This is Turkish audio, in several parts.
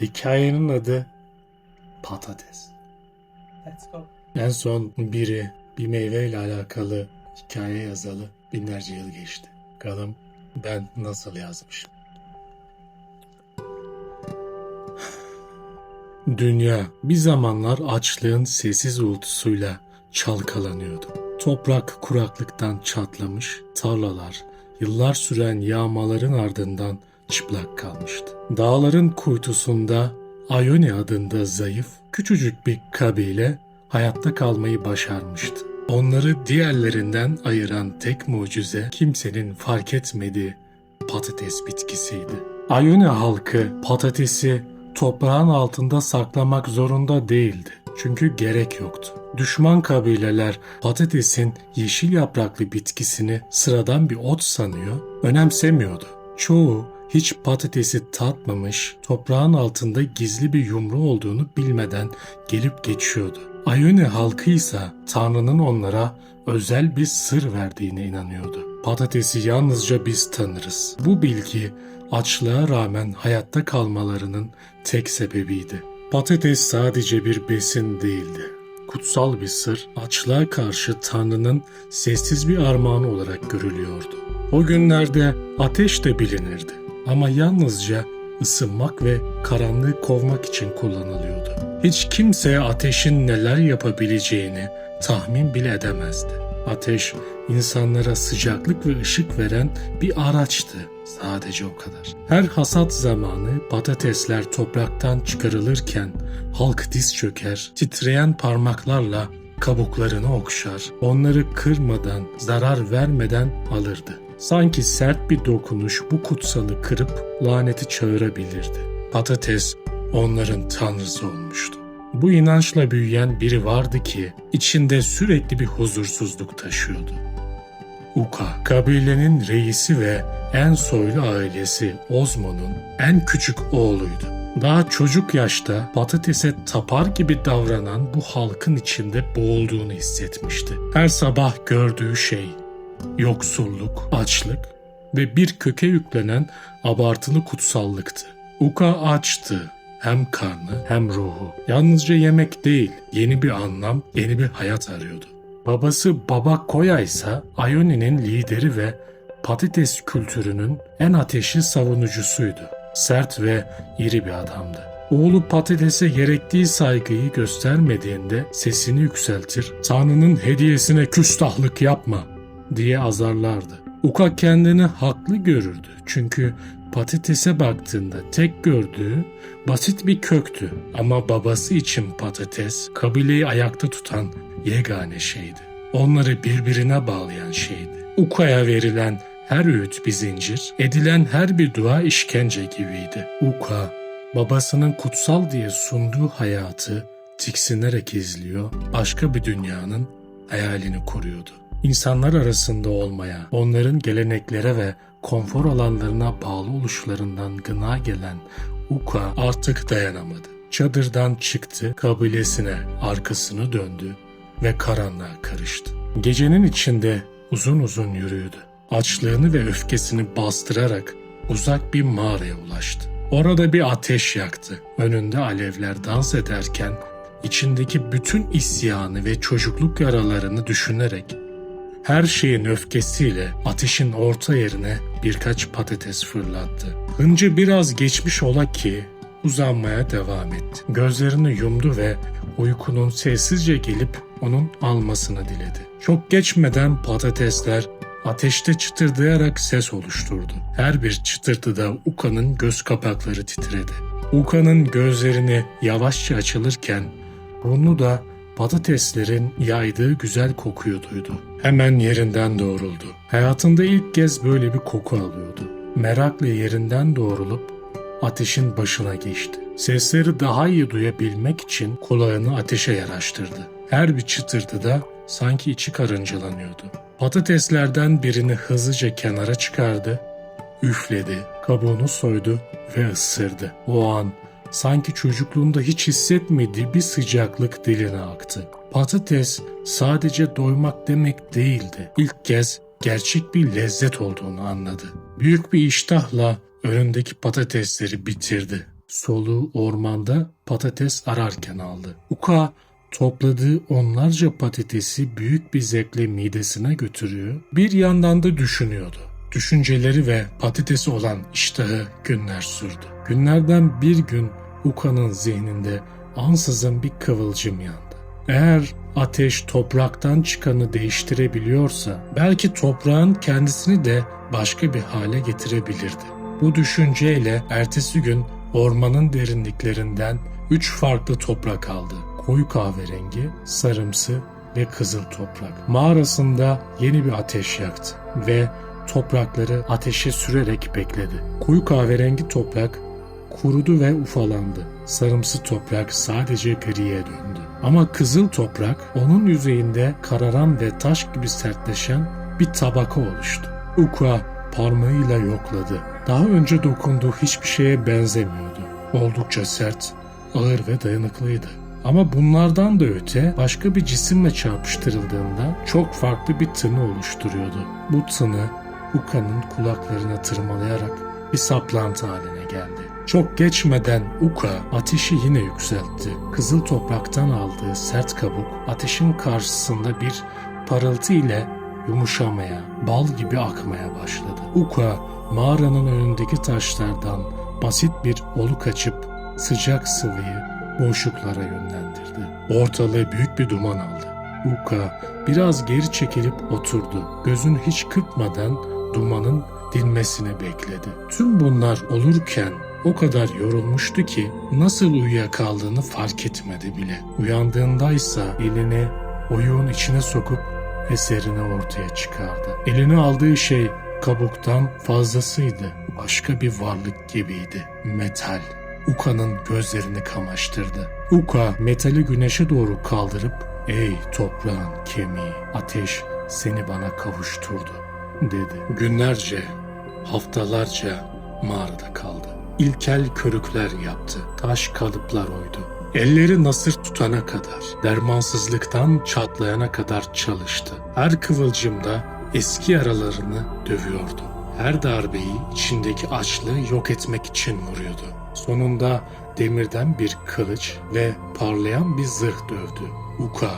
Hikayenin adı patates. Let's go. En son biri bir meyveyle alakalı hikaye yazalı binlerce yıl geçti. Bakalım ben nasıl yazmışım. Dünya bir zamanlar açlığın sessiz uğultusuyla çalkalanıyordu. Toprak kuraklıktan çatlamış, tarlalar yıllar süren yağmaların ardından çıplak kalmıştı. Dağların kuytusunda Ayoni adında zayıf, küçücük bir kabile hayatta kalmayı başarmıştı. Onları diğerlerinden ayıran tek mucize kimsenin fark etmediği patates bitkisiydi. Ayoni halkı patatesi toprağın altında saklamak zorunda değildi. Çünkü gerek yoktu. Düşman kabileler patatesin yeşil yapraklı bitkisini sıradan bir ot sanıyor, önemsemiyordu. Çoğu hiç patatesi tatmamış, toprağın altında gizli bir yumru olduğunu bilmeden gelip geçiyordu. Ayoni halkı ise Tanrı'nın onlara özel bir sır verdiğine inanıyordu. Patatesi yalnızca biz tanırız. Bu bilgi açlığa rağmen hayatta kalmalarının tek sebebiydi. Patates sadece bir besin değildi. Kutsal bir sır, açlığa karşı Tanrı'nın sessiz bir armağanı olarak görülüyordu. O günlerde ateş de bilinirdi ama yalnızca ısınmak ve karanlığı kovmak için kullanılıyordu. Hiç kimse ateşin neler yapabileceğini tahmin bile edemezdi. Ateş insanlara sıcaklık ve ışık veren bir araçtı. Sadece o kadar. Her hasat zamanı patatesler topraktan çıkarılırken halk diz çöker, titreyen parmaklarla kabuklarını okşar, onları kırmadan, zarar vermeden alırdı. Sanki sert bir dokunuş bu kutsalı kırıp laneti çağırabilirdi. Patates onların tanrısı olmuştu. Bu inançla büyüyen biri vardı ki içinde sürekli bir huzursuzluk taşıyordu. Uka, kabilenin reisi ve en soylu ailesi Ozmo'nun en küçük oğluydu. Daha çocuk yaşta patatese tapar gibi davranan bu halkın içinde boğulduğunu hissetmişti. Her sabah gördüğü şey yoksulluk, açlık ve bir köke yüklenen abartılı kutsallıktı. Uka açtı. Hem karnı hem ruhu. Yalnızca yemek değil, yeni bir anlam, yeni bir hayat arıyordu. Babası Baba Koya ise Ioni'nin lideri ve patates kültürünün en ateşli savunucusuydu. Sert ve iri bir adamdı. Oğlu patatese gerektiği saygıyı göstermediğinde sesini yükseltir, Tanrı'nın hediyesine küstahlık yapma diye azarlardı. Uka kendini haklı görürdü çünkü patatese baktığında tek gördüğü basit bir köktü ama babası için patates kabileyi ayakta tutan yegane şeydi. Onları birbirine bağlayan şeydi. Uka'ya verilen her öğüt bir zincir, edilen her bir dua işkence gibiydi. Uka, babasının kutsal diye sunduğu hayatı tiksinerek izliyor, başka bir dünyanın hayalini kuruyordu. İnsanlar arasında olmaya, onların geleneklere ve konfor alanlarına bağlı oluşlarından gına gelen Uka artık dayanamadı. Çadırdan çıktı, kabilesine arkasını döndü ve karanlığa karıştı. Gecenin içinde uzun uzun yürüdü. Açlığını ve öfkesini bastırarak uzak bir mağaraya ulaştı. Orada bir ateş yaktı. Önünde alevler dans ederken içindeki bütün isyanı ve çocukluk yaralarını düşünerek her şeyin öfkesiyle ateşin orta yerine birkaç patates fırlattı. Hıncı biraz geçmiş ola ki uzanmaya devam etti. Gözlerini yumdu ve uykunun sessizce gelip onun almasını diledi. Çok geçmeden patatesler ateşte çıtırdayarak ses oluşturdu. Her bir çıtırtıda Uka'nın göz kapakları titredi. Uka'nın gözlerini yavaşça açılırken burnu da patateslerin yaydığı güzel kokuyu duydu. Hemen yerinden doğruldu. Hayatında ilk kez böyle bir koku alıyordu. Merakla yerinden doğrulup ateşin başına geçti. Sesleri daha iyi duyabilmek için kulağını ateşe yaraştırdı. Her bir çıtırtıda sanki içi karıncalanıyordu. Patateslerden birini hızlıca kenara çıkardı, üfledi, kabuğunu soydu ve ısırdı. O an sanki çocukluğunda hiç hissetmediği bir sıcaklık diline aktı. Patates sadece doymak demek değildi. İlk kez gerçek bir lezzet olduğunu anladı. Büyük bir iştahla önündeki patatesleri bitirdi. soluğu ormanda patates ararken aldı. Uka topladığı onlarca patatesi büyük bir zevkle midesine götürüyor. Bir yandan da düşünüyordu. Düşünceleri ve patatesi olan iştahı günler sürdü. Günlerden bir gün Uka'nın zihninde ansızın bir kıvılcım yandı. Eğer ateş topraktan çıkanı değiştirebiliyorsa belki toprağın kendisini de başka bir hale getirebilirdi. Bu düşünceyle ertesi gün ormanın derinliklerinden üç farklı toprak aldı. Koyu kahverengi, sarımsı ve kızıl toprak. Mağarasında yeni bir ateş yaktı ve toprakları ateşe sürerek bekledi. Koyu kahverengi toprak kurudu ve ufalandı. Sarımsı toprak sadece griye döndü. Ama kızıl toprak onun yüzeyinde kararan ve taş gibi sertleşen bir tabaka oluştu. Ukra parmağıyla yokladı. Daha önce dokunduğu hiçbir şeye benzemiyordu. Oldukça sert, ağır ve dayanıklıydı. Ama bunlardan da öte başka bir cisimle çarpıştırıldığında çok farklı bir tını oluşturuyordu. Bu tını Uka'nın kulaklarına tırmalayarak bir saplantı haline geldi. Çok geçmeden Uka ateşi yine yükseltti. Kızıl topraktan aldığı sert kabuk ateşin karşısında bir parıltı ile yumuşamaya, bal gibi akmaya başladı. Uka mağaranın önündeki taşlardan basit bir oluk açıp sıcak sıvıyı boşluklara yönlendirdi. Ortalığı büyük bir duman aldı. Uka biraz geri çekilip oturdu. Gözünü hiç kırpmadan dumanın dinmesini bekledi. Tüm bunlar olurken o kadar yorulmuştu ki nasıl uyuyakaldığını fark etmedi bile. Uyandığındaysa elini oyuğun içine sokup eserini ortaya çıkardı. Eline aldığı şey kabuktan fazlasıydı. Başka bir varlık gibiydi. Metal. Uka'nın gözlerini kamaştırdı. Uka metali güneşe doğru kaldırıp ''Ey toprağın kemiği, ateş seni bana kavuşturdu.'' Dedi. Günlerce, haftalarca mağarada kaldı. İlkel körükler yaptı. Taş kalıplar oydu. Elleri nasır tutana kadar, dermansızlıktan çatlayana kadar çalıştı. Her kıvılcımda eski yaralarını dövüyordu. Her darbeyi içindeki açlığı yok etmek için vuruyordu. Sonunda demirden bir kılıç ve parlayan bir zırh dövdü. Uka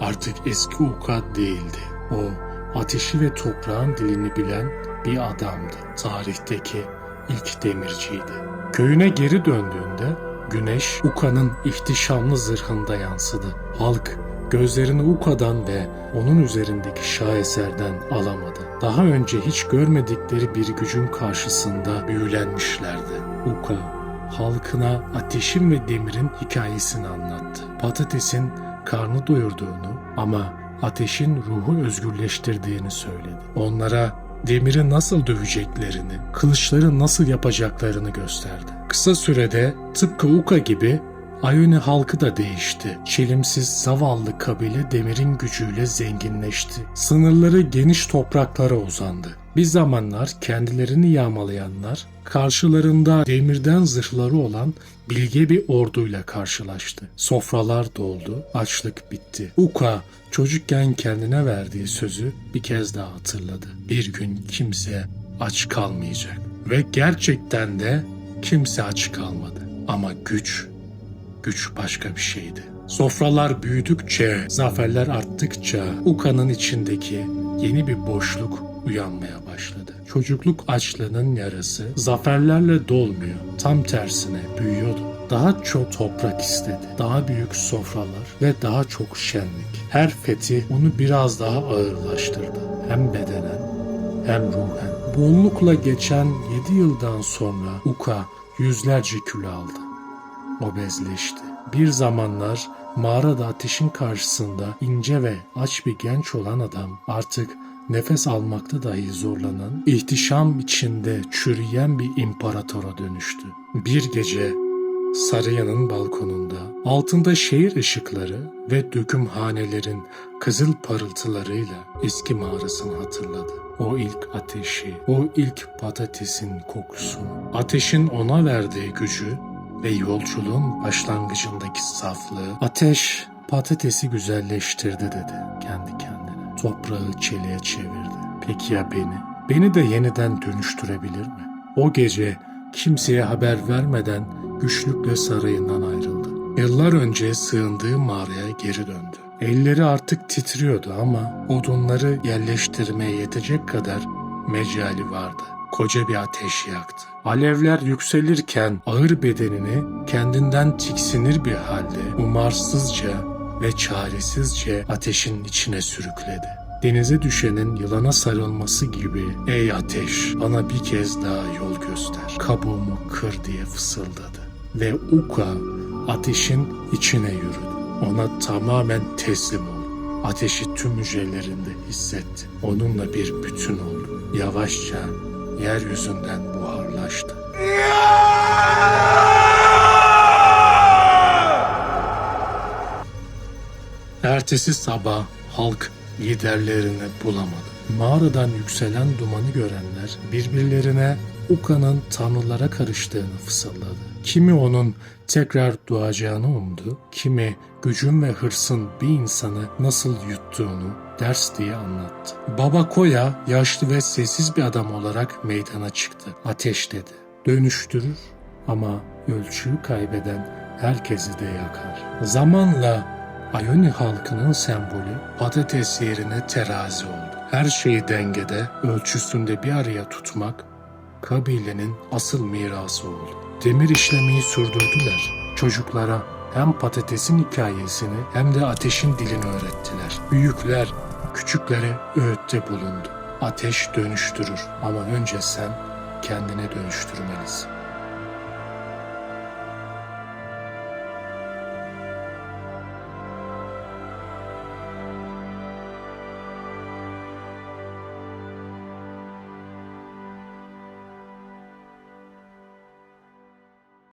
artık eski Uka değildi. O ateşi ve toprağın dilini bilen bir adamdı. Tarihteki ilk demirciydi. Köyüne geri döndüğünde güneş Uka'nın ihtişamlı zırhında yansıdı. Halk gözlerini Uka'dan ve onun üzerindeki şaheserden alamadı. Daha önce hiç görmedikleri bir gücün karşısında büyülenmişlerdi. Uka halkına ateşin ve demirin hikayesini anlattı. Patatesin karnı doyurduğunu ama ateşin ruhu özgürleştirdiğini söyledi. Onlara demiri nasıl döveceklerini, kılıçları nasıl yapacaklarını gösterdi. Kısa sürede tıpkı Uka gibi Ayone halkı da değişti. Çelimsiz zavallı kabile demirin gücüyle zenginleşti. Sınırları geniş topraklara uzandı. Bir zamanlar kendilerini yağmalayanlar karşılarında demirden zırhları olan bilge bir orduyla karşılaştı. Sofralar doldu, açlık bitti. Uka çocukken kendine verdiği sözü bir kez daha hatırladı. Bir gün kimse aç kalmayacak. Ve gerçekten de kimse aç kalmadı. Ama güç, güç başka bir şeydi. Sofralar büyüdükçe, zaferler arttıkça Uka'nın içindeki yeni bir boşluk uyanmaya başladı. Çocukluk açlığının yarası zaferlerle dolmuyor. Tam tersine büyüyordu. Daha çok toprak istedi. Daha büyük sofralar ve daha çok şenlik. Her fethi onu biraz daha ağırlaştırdı. Hem bedenen hem ruhen. Bollukla geçen 7 yıldan sonra Uka yüzlerce kilo aldı. Obezleşti. Bir zamanlar mağarada ateşin karşısında ince ve aç bir genç olan adam artık nefes almakta dahi zorlanan, ihtişam içinde çürüyen bir imparatora dönüştü. Bir gece Sarıya'nın balkonunda, altında şehir ışıkları ve dökümhanelerin kızıl parıltılarıyla eski mağarasını hatırladı. O ilk ateşi, o ilk patatesin kokusunu, ateşin ona verdiği gücü ve yolculuğun başlangıcındaki saflığı, ateş patatesi güzelleştirdi dedi kendi kendine. Toprağı çeliğe çevirdi. Peki ya beni? Beni de yeniden dönüştürebilir mi? O gece kimseye haber vermeden güçlükle sarayından ayrıldı. Yıllar önce sığındığı mağaraya geri döndü. Elleri artık titriyordu ama odunları yerleştirmeye yetecek kadar mecali vardı. Koca bir ateş yaktı. Alevler yükselirken ağır bedenini kendinden tiksinir bir halde umarsızca ve çaresizce ateşin içine sürükledi. Denize düşenin yılana sarılması gibi ''Ey ateş bana bir kez daha yol göster, kabuğumu kır'' diye fısıldadı. Ve Uka ateşin içine yürüdü. Ona tamamen teslim oldu. Ateşi tüm hücrelerinde hissetti. Onunla bir bütün oldu. Yavaşça yeryüzünden buharlaştı. Ertesi sabah halk liderlerini bulamadı. Mağaradan yükselen dumanı görenler birbirlerine Uka'nın tanrılara karıştığını fısıldadı. Kimi onun tekrar doğacağını umdu, kimi gücün ve hırsın bir insanı nasıl yuttuğunu ders diye anlattı. Baba Koya yaşlı ve sessiz bir adam olarak meydana çıktı. Ateş dedi. Dönüştürür ama ölçüyü kaybeden herkesi de yakar. Zamanla Ayoni halkının sembolü patates yerine terazi oldu. Her şeyi dengede, ölçüsünde bir araya tutmak kabilenin asıl mirası oldu. Demir işlemeyi sürdürdüler. Çocuklara hem patatesin hikayesini hem de ateşin dilini öğrettiler. Büyükler küçüklere öğütte bulundu. Ateş dönüştürür ama önce sen kendine dönüştürmelisin.